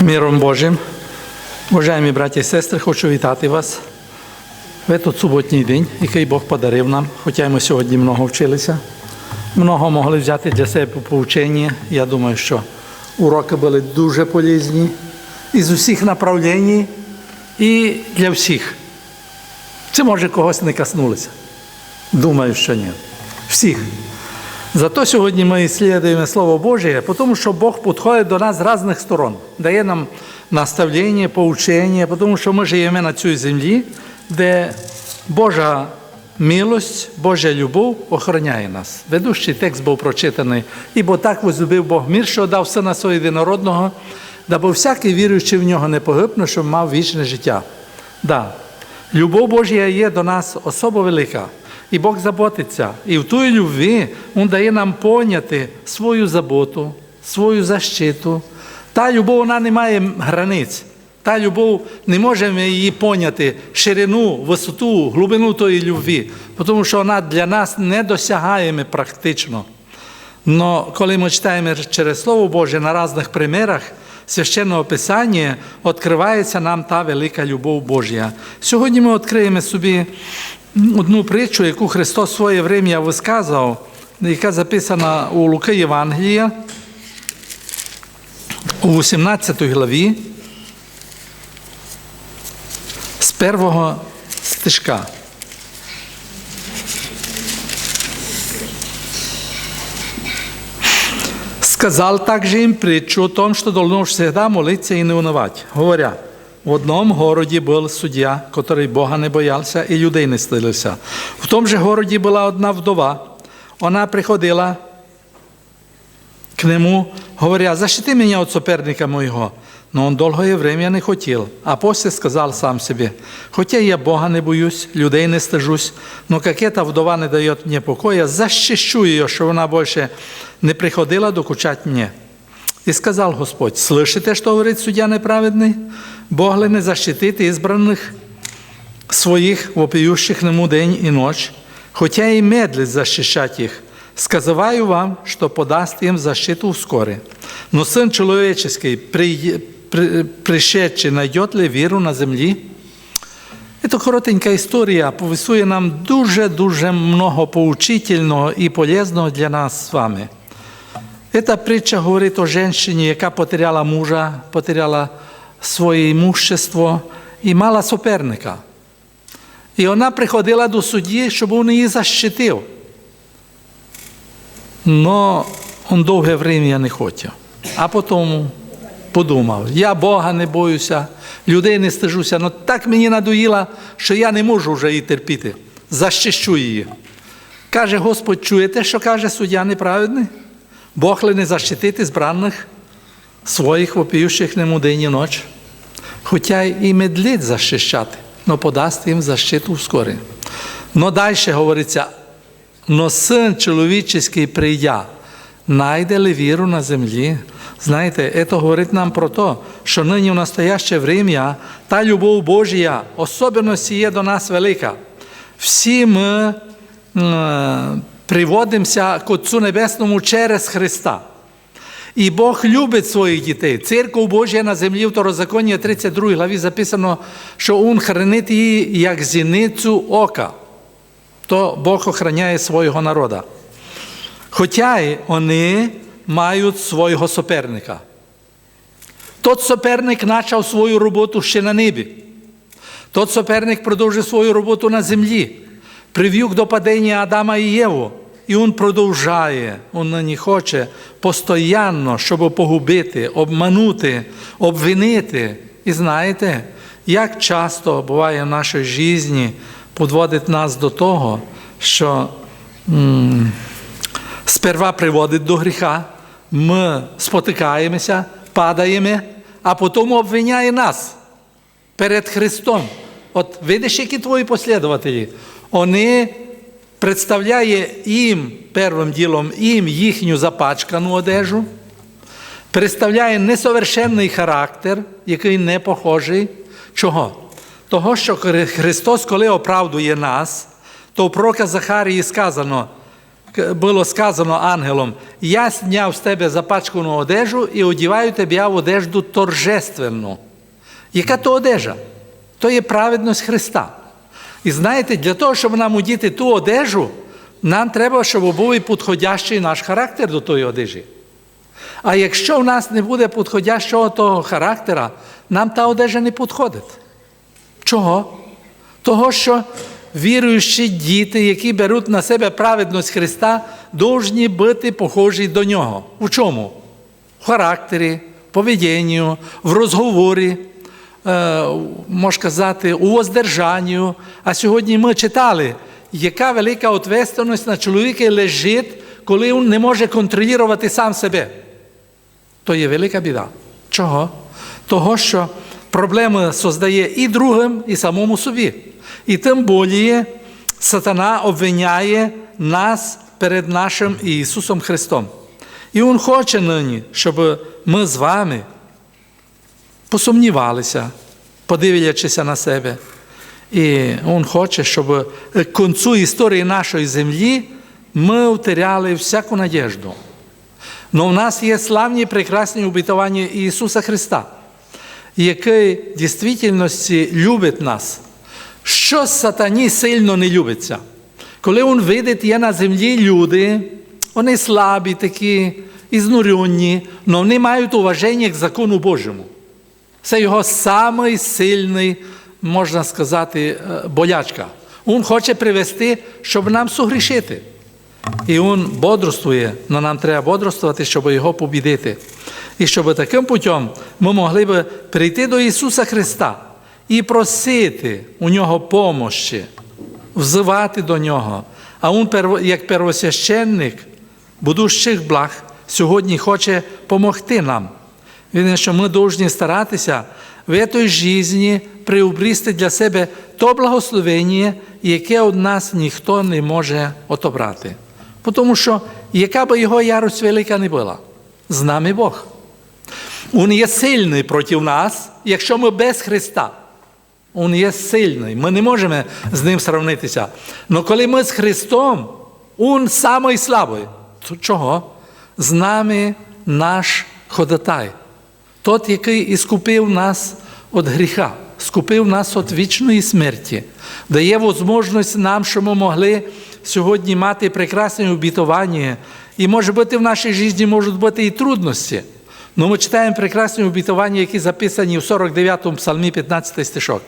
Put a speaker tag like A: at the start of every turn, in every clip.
A: Миром Божим. Уважаємо браті і сестри, хочу вітати вас в этот суботній день, який Бог подарив нам, хоча ми сьогодні много вчилися. Много могли взяти для себе поучення. Я думаю, що уроки були дуже полезні із усіх направлень і для всіх. Це може когось не коснулося. Думаю, що ні. Всіх. Зато сьогодні ми исследуємо Слово Божє, тому що Бог підходить до нас з різних сторон, дає нам наставлення, поучення, тому що ми живемо на цій землі, де Божа милость, Божа любов охороняє нас. Ведущий текст був прочитаний, ібо так возлюбив Бог мір, що дав сина свого єдинородного, даби всякий віруючий в нього не погиб, но щоб мав вічне життя. Да, Любов Божя є до нас особо велика. І Бог заботиться. І в тій любві Він дає нам поняти свою заботу, свою защиту. Та любов вона не має границь. Та любов не можемо її поняти ширину, висоту, глибину тої любві, тому що вона для нас недосягаємо практично. Но коли ми читаємо через Слово Боже на різних примірах священного Писання, відкривається нам та велика любов Божя. Сьогодні ми відкриємо собі одну притчу, яку Христос в своє время висказав, яка записана у Луки Євангелія у 18 главі з першого стишка. Сказал также им притчу о том, что должно всегда молиться и не унывать, говоря, в одном городі був суддя, который Бога не боявся і людей не стилився. В тому же городі була одна вдова. Вона приходила к нему, говоря, защити меня от соперника моего. Но он долгое время не хотел, а после сказал сам себе, хотя я Бога не боюсь, людей не стыжусь, но как эта вдова не дает мне покоя, защищу ее, что она больше не приходила докучать мне. И сказал Господь, слышите, что говорит судья неправедный? Бог ли не защитит избранных своих, вопиющих нему день и ночь, хотя и медлит защищать их? Сказываю вам, что подаст им защиту вскоре. Но Сын Человеческий, при, при, пришедший, найдет ли віру на землі? Це коротенька історія повісує нам дуже-дуже много поучительного і полезного для нас з вами. Ця притча говорить о жінці, яка потеряла мужа, потеряла своє імущество і мала суперника. І вона приходила до судді, щоб він її защитив. Но он довге время не хотів. А потім подумав, я Бога не боюся, людей не стежуся, але так мені надоїло, що я не можу вже її терпіти. Защищу її. Каже Господь, чуєте, що каже суддя неправедний? Бог ли не защитити збраних своїх вопіючих нему день і ніч? Хоча і медлить защищати, но подасть їм защиту вскоре. Но далі говориться, но син чоловічий прийдя, найде ли віру на землі? Знаєте, це говорить нам про те, що нині в настояще время та любов Божія особливості є до нас велика. Всі ми приводимося к Отцу Небесному через Христа. І Бог любить своїх дітей. Церква Божія на землі в Второзаконні 32 главі записано, що Він хранить її як зіницю ока. То Бог охороняє свого народа. Хоча й вони мають свого суперника. Тот суперник почав свою роботу ще на небі. Тот суперник продовжив свою роботу на землі. Привів до падіння Адама і Єву. І він продовжує, він не хоче постійно, щоб погубити, обманути, обвинити. І знаєте, як часто буває в нашій житті, підводить нас до того, що м- сперва приводить до гріха, ми спотикаємося, падаємо, а потім обвиняє нас перед Христом. От видиш, які твої послідователі? Вони представляє їм першим ділом їм їхню запачкану одежу, представляє несовершенний характер, який не похожий. Чого? Того, що Христос, коли оправдує нас, то в пророка Захарії сказано, було сказано ангелом: Я зняв з тебе запачкану одежу і одіваю тебе в одежду торжественну. Яка то одежа? То є праведність Христа. І знаєте, для того, щоб нам удіти ту одежу, нам треба, щоб був і підходящий наш характер до тої одежі. А якщо в нас не буде підходящого того характера, нам та одежа не підходить. Чого? Того, що віруючі діти, які беруть на себе праведність Христа, повинні бути похожі до Нього. У чому? В характері, в поведінні, в розговорі, можна сказати, у воздержанню. А сьогодні ми читали, яка велика відповідальність на чоловіка лежить, коли він не може контролювати сам себе. То є велика біда. Чого? Того, що проблеми создає і другим, і самому собі. І тим більше сатана обвиняє нас перед нашим Ісусом Христом. І Він хоче нині, щоб ми з вами посумнівалися, подивлячися на себе. І Він хоче, щоб к кінцю історії нашої землі ми втеряли всяку надіжду. Но в нас є славні прекрасні обітування Ісуса Христа, який в дійсності любить нас. Що сатані сильно не любиться? Коли він видить, є на землі люди, вони слабі такі, ізнурені, але вони мають уваження к закону Божому. Це його самий сильний, можна сказати, е, болячка. Він хоче привести, щоб нам согрішити. І він бодрствує, але нам треба бодрствувати, щоб його побідити. І щоб таким путем ми могли б прийти до Ісуса Христа і просити у нього помощі, взивати до Нього. А Він, як первосвященник будущих благ, сьогодні хоче допомогти нам. Він, що ми повинні старатися в цій житті приобрісти для себе то благословення, яке від нас ніхто не може отобрати. Тому що, яка би його ярость велика не була, з нами Бог. Він є сильний проти нас, якщо ми без Христа. Він є сильний. Ми не можемо з ним сравнитися. Але коли ми з Христом, Він самий слабий. То чого? З нами наш ходатай. Тот, який і скупив нас від гріха, скупив нас від вічної смерті, дає можливість нам, щоб ми могли сьогодні мати прекрасне обітування. І може бути в нашій житті можуть бути і трудності. Ну, ми читаємо прекрасні обітування, які записані в 49-му псалмі 15 стишок.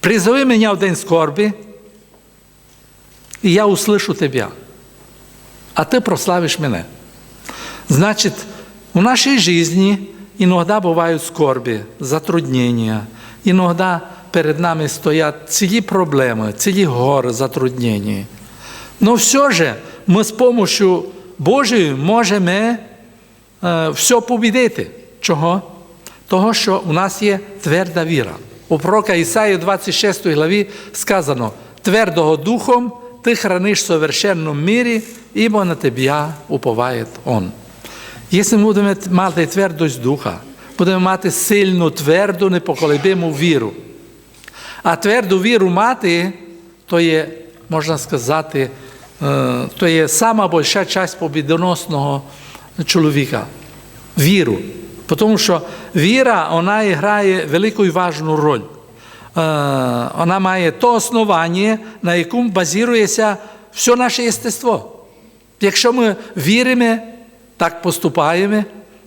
A: Призови мене в день скорби, і я услышу тебе, а ти прославиш мене. Значит, в нашей жизни иногда бывают скорби, затруднения. Иногда перед нами стоят цілі проблеми, цілі гори затруднень. Но все же ми з помощью Божою можемо е, все побідити. Чого? Того, що у нас є тверда віра. У пророка Ісаї 26 главі сказано: твердого духом ти храниш в совершенному мірі, ібо на тебе уповає Он. Якщо ми будемо мати твердость духа, будемо мати сильну, тверду, непоколебиму віру. А тверду віру мати, то є, можна сказати, то є сама більша частина побідоносного чоловіка. Віру. Тому що віра вона грає велику і важну роль. Вона має то основання, на якому базується все наше єстество. Якщо ми віримо, так поступаємо,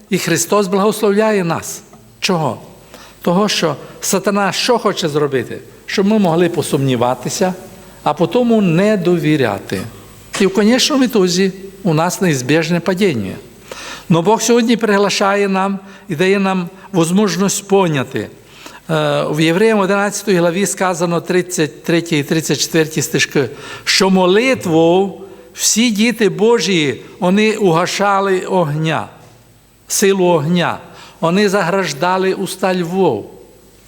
A: і Христос благословляє нас. Чого? Того, що сатана що хоче зробити? Щоб ми могли посумніватися, а потім не довіряти. І в конечному ітозі у нас неізбіжне падіння. Но Бог сьогодні приглашає нам і дає нам можливість поняти. Е, В Євреям 11 главі сказано 33 і 34 стишки, що молитву всі діти Божі вони угашали огня, силу огня, вони заграждали уста львов.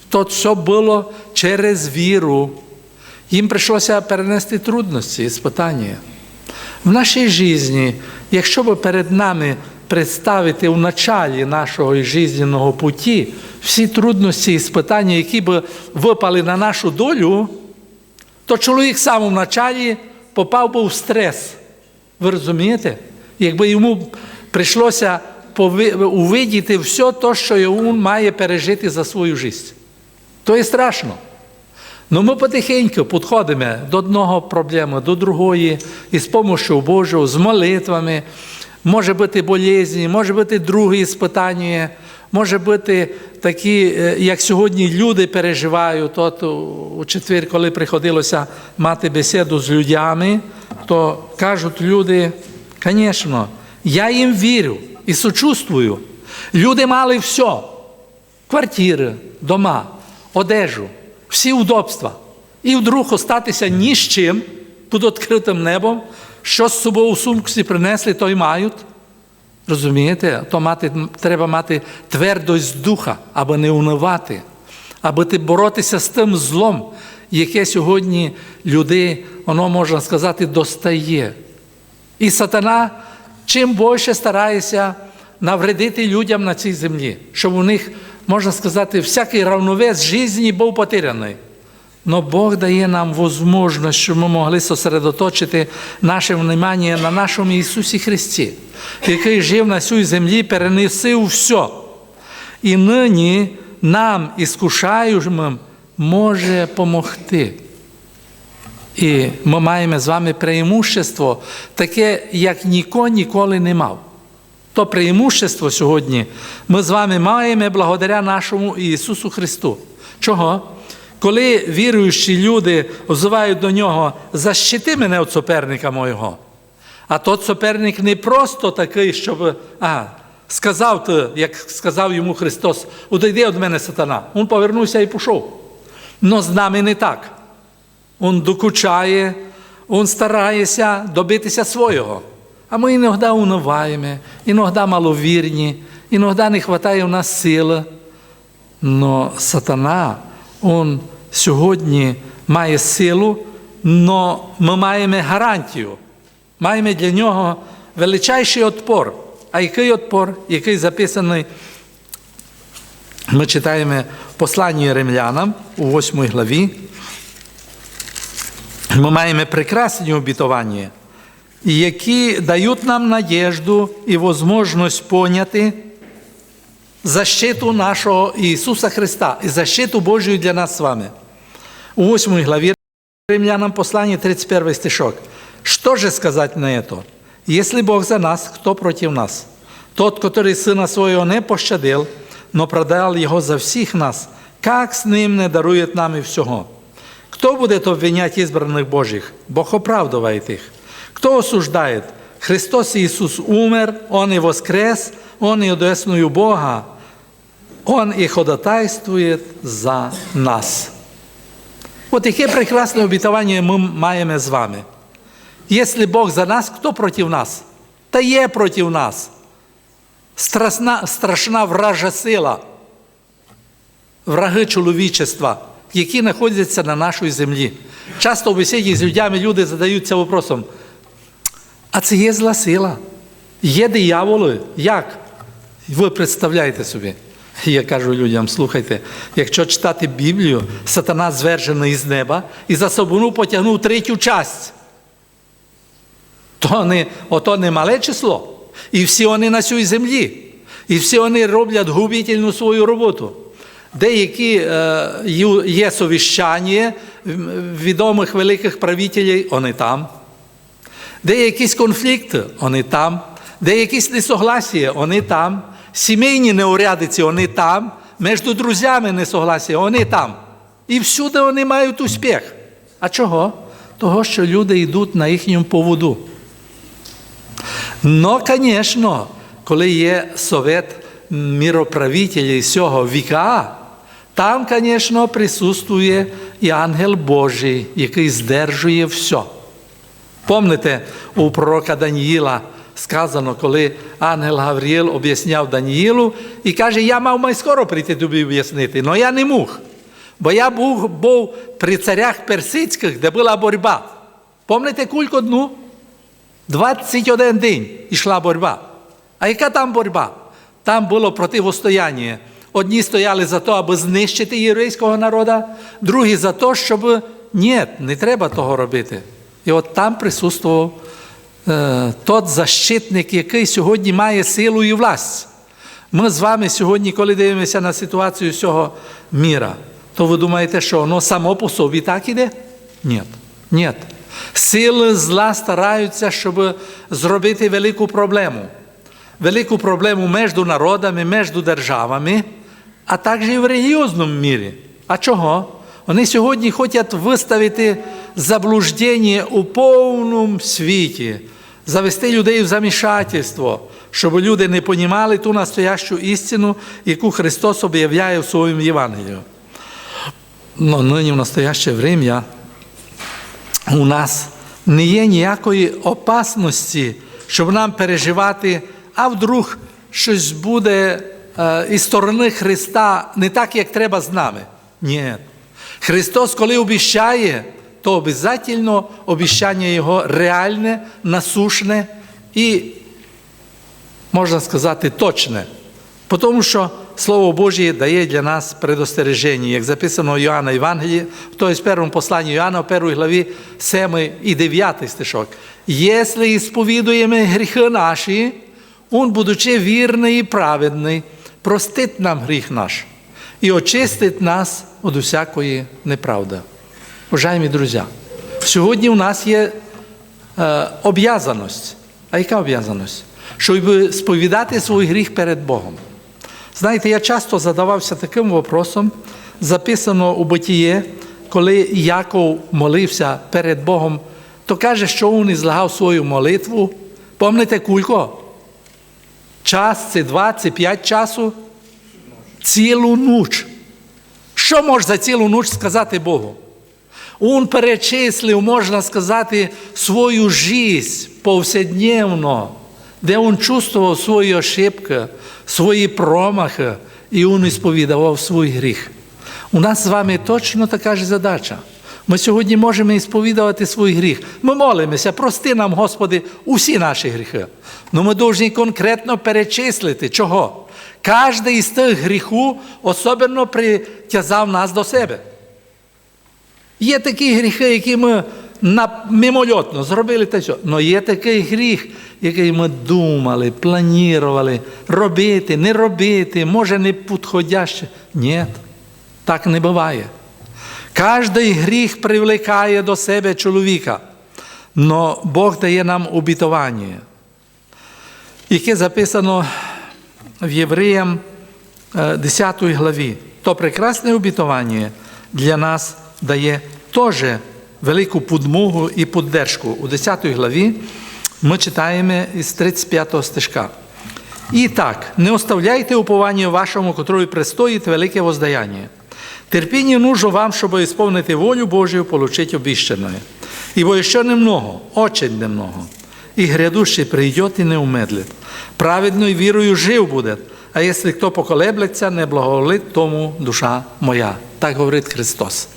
A: То все було через віру. Їм прийшлося перенести трудності і спитання. В нашій житті, якщо б перед нами представити в началі нашого життєвого путі всі трудності і спитання, які б випали на нашу долю, то чоловік сам в началі попав би в стрес, Ви розумієте? Якби йому прийшлося увидіти все те, що він має пережити за свою життя. То є страшно. Ну ми потихеньку підходимо до одного проблеми, до другої, і з допомогою Божою, з молитвами. Може бути болезні, може бути другі спитання, може бути такі, е, як сьогодні люди переживають. От у- четвер, коли приходилося мати бесіду з людьми, то кажуть люди, звісно, я їм вірю і сочувствую. Люди мали все квартири, дома, одежу, всі удобства. І вдруг остатися ні з чим під відкритим небом, що з собою у сумці принесли, то й мають. Розумієте? То мати, треба мати твердость духа, аби не унивати, аби ти боротися з тим злом, яке сьогодні людей, воно можна сказати, достає. І сатана чим більше старається навредити людям на цій землі, щоб у них, можна сказати, всякий равновес житті був потеряний. Но Бог дає нам можливість, щоб ми могли сосредоточити наше внимання на нашому Ісусі Христі, який жив на цій землі, перенесив все. І нині нам, іскушаючим, може допомогти. І ми маємо з вами преимущество, таке, як ніхто ніколи не мав. То преимущество сьогодні ми з вами маємо благодаря нашому Ісусу Христу. Чого? Коли віруючі люди взивають до Нього, защити мене від суперника моєго. А тот суперник не просто такий, щоб а, сказав, ти, як сказав йому Христос, одійди від мене сатана. Він повернувся і пішов. Но з нами не так. Він докучає, він старається добитися свого. А ми іноді униваємо, іноді маловірні, іноді не вистачає у нас сили. Но сатана, він сьогодні має силу, але ми маємо гарантію. Маємо для нього величайший отпор. А який отпор, який записаний, ми читаємо в посланні римлянам у 8 главі. Ми маємо прекрасні обітування, які дають нам надіжду і можливість поняти защиту нашого Ісуса Христа і защиту Божию для нас з вами У 8 главі Римлянам послание 31 стишок. Что же сказать на это? Если Бог за нас, кто против нас? Тот, который Сына Своего не пощадил, но продал Его за всех нас, как с Ним не дарует нам и всего? Кто будет обвинять избранных Божьих? Бог оправдывает их. Кто осуждает? Христос Иисус умер, Он и воскрес, Он и одесную Бога. Он и ходатайствует за нас. От яке прекрасне обітування ми маємо з вами. Якщо Бог за нас, хто проти нас? Та є проти нас. Страшна, страшна вража сила, враги чоловічества, які знаходяться на нашій землі. Часто в бесіді з людьми люди задаються вопросом, а це є зла сила? Є дияволи? Як? Ви представляєте собі? Я кажу людям, слухайте, якщо читати Біблію, сатана звержений із неба і за собою потягнув третю часть, то не, ото не мале число. І всі вони на цій землі. І всі вони роблять губительну свою роботу. Деякі е, є совіщання відомих великих правителів, вони там. Де якісь конфлікти, вони там. Де якісь несогласія, вони там. Сімейні неурядиці, вони там. Між друзями несогласія, вони там. І всюди вони мають успіх. А чого? Того, що люди йдуть на їхньому поводу. Но, звісно, коли є совет міроправителів цього віка, там, звісно, присутствує і ангел Божий, який здержує все. Помните, у пророка Даніїла сказано, коли ангел Гавріїл об'ясняв Даніїлу і каже, я мав май скоро прийти тобі об'яснити, але я не мог. Бо я був, був при царях персидських, де була боротьба. Помните кульку дну? 21 день йшла боротьба. А яка там боротьба? Там було противостояння. Одні стояли за те, аби знищити єврейського народу, другі за те, щоб ні, не треба того робити. І от там присутствував тот защитник, який сьогодні має силу і власть. Ми з вами сьогодні, коли дивимося на ситуацію цього міра, то ви думаєте, що воно само по собі так іде? Ні. Ні. Сили зла стараються, щоб зробити велику проблему. Велику проблему між народами, між державами, а також і в релігіозному мірі. А чого? Вони сьогодні хочуть виставити заблуждення у повному світі, завести людей в замішательство, щоб люди не понімали ту настоящу істину, яку Христос об'являє в своєму Євангелію. Но нині в настояще время у нас не є ніякої опасності, щоб нам переживати, а вдруг щось буде е, із сторони Христа не так, як треба з нами. Ні. Христос, коли обіщає, то обов'язково обіщання Його реальне, насушне і, можна сказати, точне. Тому що Слово Божє дає для нас предостереження, як записано у Йоанна Євангелії, тобто в першому посланні Йоанна, в першій главі 7 і 9 стишок. Якщо ісповідуємо гріхи наші, Он, будучи вірний і праведний, простить нам гріх наш і очистить нас від усякої неправди. Уважаємо друзі, сьогодні у нас є е, об'язаність. А яка об'язаність? Щоб сповідати свій гріх перед Богом. Знаєте, я часто задавався таким вопросом, записано у Битіє, коли Яков молився перед Богом, то каже, що він ізлагав свою молитву. Помните кулько? Час це два, це п'ять часу? Цілу ніч. Що може за цілу ніч сказати Богу? Він перечислив, можна сказати, свою життя повсякдневно, де він чувствував свої ошибки, свої промахи, і він ісповідував свій гріх. У нас з вами точно така ж задача. Ми сьогодні можемо ісповідувати свій гріх. Ми молимося, прости нам, Господи, усі наші гріхи. Ну ми повинні конкретно перечислити, чого. Кожен із тих гріхів особливо притязав нас до себе. Є такі гріхи, які ми мимольотно зробили те що. Але є такий гріх, який ми думали, планували робити, не робити, може не підходяще. Ні, так не буває. Кожний гріх привлекає до себе чоловіка, але Бог дає нам обітування, яке записано в Євреям 10 главі. То прекрасне обітування для нас дає теж велику подмогу і поддержку. У 10 главі ми читаємо із 35 стежка. І так, не оставляйте уповання вашому, котрої пристоїть велике воздаяння. Терпіння нужно вам, щоб ісповнити волю Божию, получить обіщеное. Ибо еще немного, очень немного, и грядущий придет и не умедлит. Праведною вірою жив буде, а якщо хто поколеблеться, не благоволить тому душа моя. Так говорить Христос.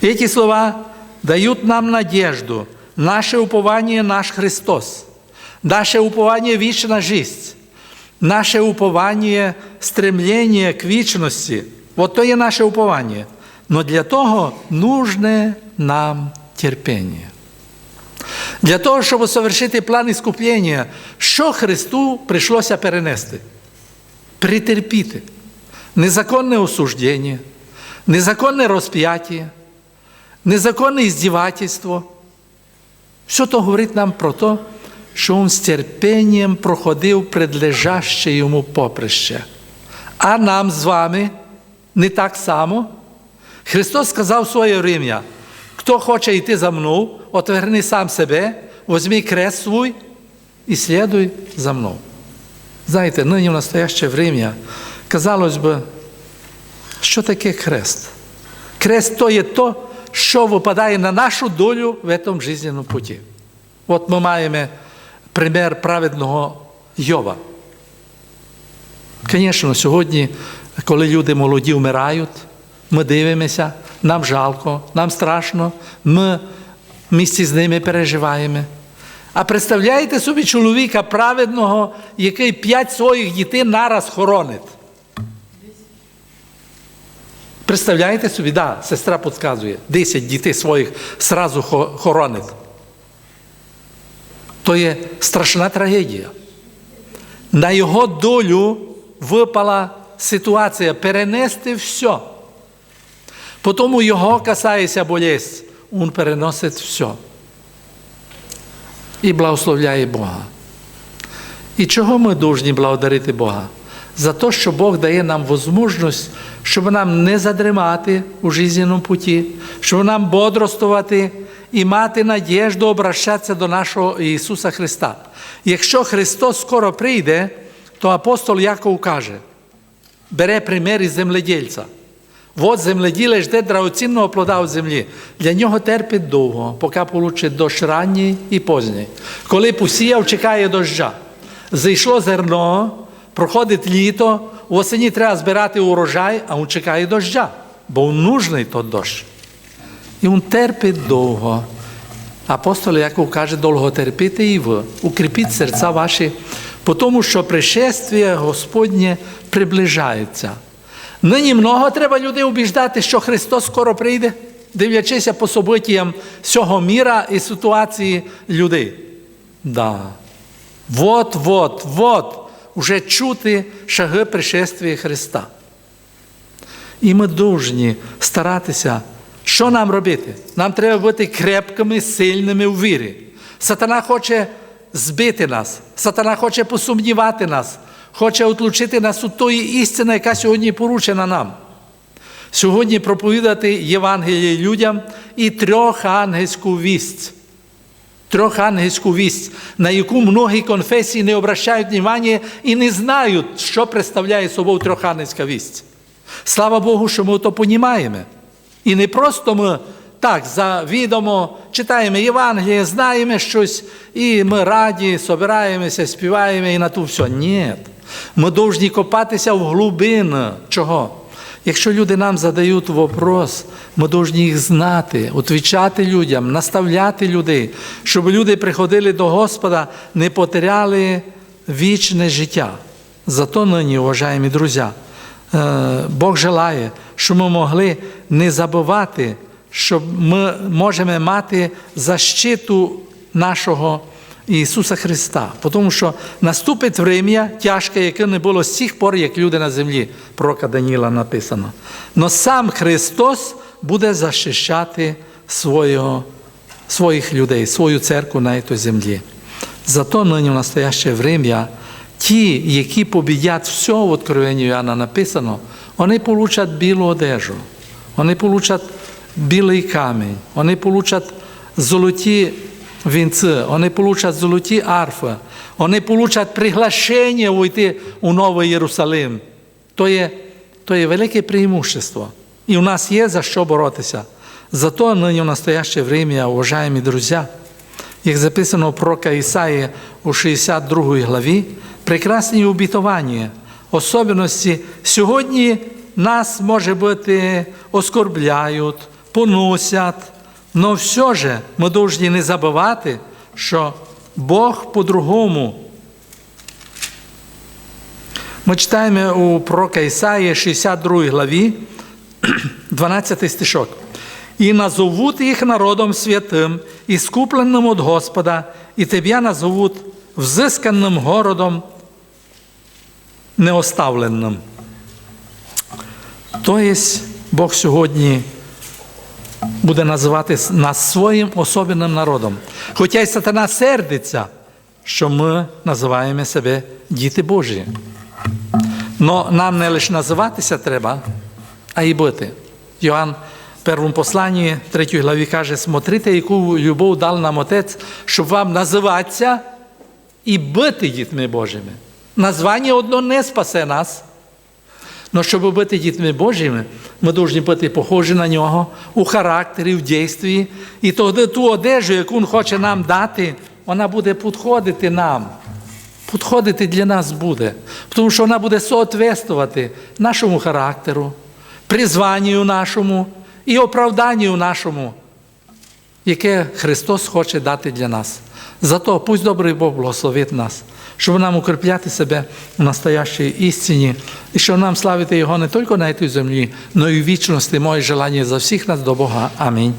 A: І эти слова дают нам надежду. Наше упование – наш Христос. Наше упование – вечная жизнь. Наше упование – стремление к вечности. Вот то є наше уповання. Но для того нужне нам терпіння. Для того, щоб совершити план іскуплення, що Христу прийшлося перенести? Притерпіти. Незаконне осуждення, незаконне розп'яття, незаконне іздівательство. Все то говорить нам про те, що він з терпінням проходив предлежаще йому поприще. А нам з вами не так само. Христос сказав своє рим'я, хто хоче йти за мною, отверни сам себе, возьми крест свій і слідуй за мною. Знаєте, нині в настояще время, казалось би, що таке крест? Крест то є то, що випадає на нашу долю в цьому життєвому путі. От ми маємо пример праведного Йова. Звісно, сьогодні, коли люди молоді вмирають, ми дивимося, нам жалко, нам страшно, ми місці з ними переживаємо. А представляєте собі чоловіка праведного, який п'ять своїх дітей нараз хоронить? Представляєте собі, да, сестра підказує, 10 дітей своїх сразу хоронить. то є страшна трагедія. На його долю випала ситуація перенести все. Потому його касається болезнь, він переносить все. І благословляє Бога. І чого ми повинні благодарити Бога? За те, що Бог дає нам можливість, щоб нам не задримати у життєвому путі, щоб нам бодрствувати і мати надіжду обращатися до нашого Ісуса Христа. Якщо Христос скоро прийде, то апостол Яков каже, бере примір із земледільця. От земледілець жде драгоцінного плода у землі. Для нього терпить довго, поки получить дощ ранній і поздній. Коли посіяв, чекає доща. Зайшло зерно, проходить літо, в осені треба збирати урожай, а він чекає доща, бо він нужний той дощ. І він терпить довго. Апостол Яков каже, довго терпіти і ви, укріпіть серця ваші, тому що пришествие Господнє приближається. Нині много треба людей убіждати, що Христос скоро прийде, дивлячися по событіям цього міра і ситуації людей. Да. Вот, вот, вот, уже чути шаги пришествия Христа. І ми повинні старатися, що нам робити? Нам треба бути крепкими, сильними у вірі. Сатана хоче збити нас, сатана хоче посумнівати нас, хоче отлучити нас від тої істини, яка сьогодні поручена нам. Сьогодні проповідати Євангеліє людям і трьохангельську вість. Трьохангельську вість, на яку многі конфесії не обращають внимання і не знають, що представляє собою трьохангельська вість. Слава Богу, що ми то понімаємо. І не просто ми так завідомо читаємо Євангеліє, знаємо щось, і ми раді, собираємося, співаємо і на то все. Ні. Ми повинні копатися в глибину. Чого? Якщо люди нам задають вопрос, ми повинні їх знати, відповідати людям, наставляти людей, щоб люди приходили до Господа, не потеряли вічне життя. Зато нині, уважаємо друзі, Бог желає, щоб ми могли не забувати, що ми можемо мати защиту нашого Ісуса Христа. Тому що наступить врем'я тяжке, яке не було з тих пор, як люди на землі, пророка Даніла написано. Но сам Христос буде захищати свого, своїх людей, свою церкву на цій землі. Зато нині в настояще врем'я ті, які побідять все в Откровенні Іоанна написано, вони получать білу одежу, вони получать білий камінь, вони получать золоті вінці, вони получать золоті арфи, вони получать приглашення войти у Новий Єрусалим. То є, то є велике преимущество. І у нас є за що боротися. Зато нині в настояще время, уважаемі друзі, як записано у пророка Ісаї у 62 главі, прекрасні обітування, особливості сьогодні нас, може бути, оскорбляють, поносять, але все ж ми повинні не забувати, що Бог по-другому. Ми читаємо у пророка Ісаї 62 главі, 12 стишок. І назовуть їх народом святим, і скупленим від Господа, і тебе назовуть взисканим городом неоставленим. Тобто Бог сьогодні буде називати нас своїм особливим народом. Хоча й сатана сердиться, що ми називаємо себе діти Божі. Но нам не лише називатися треба, а й бути. Йоанн в першому посланні, 3 главі каже, смотрите, яку любов дав нам Отець, щоб вам називатися і бути дітьми Божими. Названня одно не спасе нас. Но щоб бути дітьми Божими, ми повинні бути похожі на нього у характері, в дійстві. І тоді ту одежу, яку Він хоче нам дати, вона буде підходити нам. Підходити для нас буде. Тому що вона буде соответствувати нашому характеру, призванню нашому і оправданню нашому, яке Христос хоче дати для нас. Зато пусть добрий Бог благословить нас, щоб нам укріпляти себе в настоящій істині, і щоб нам славити Його не тільки на цій землі, але й у вічності. Моє желання за всіх нас до Бога. Амінь.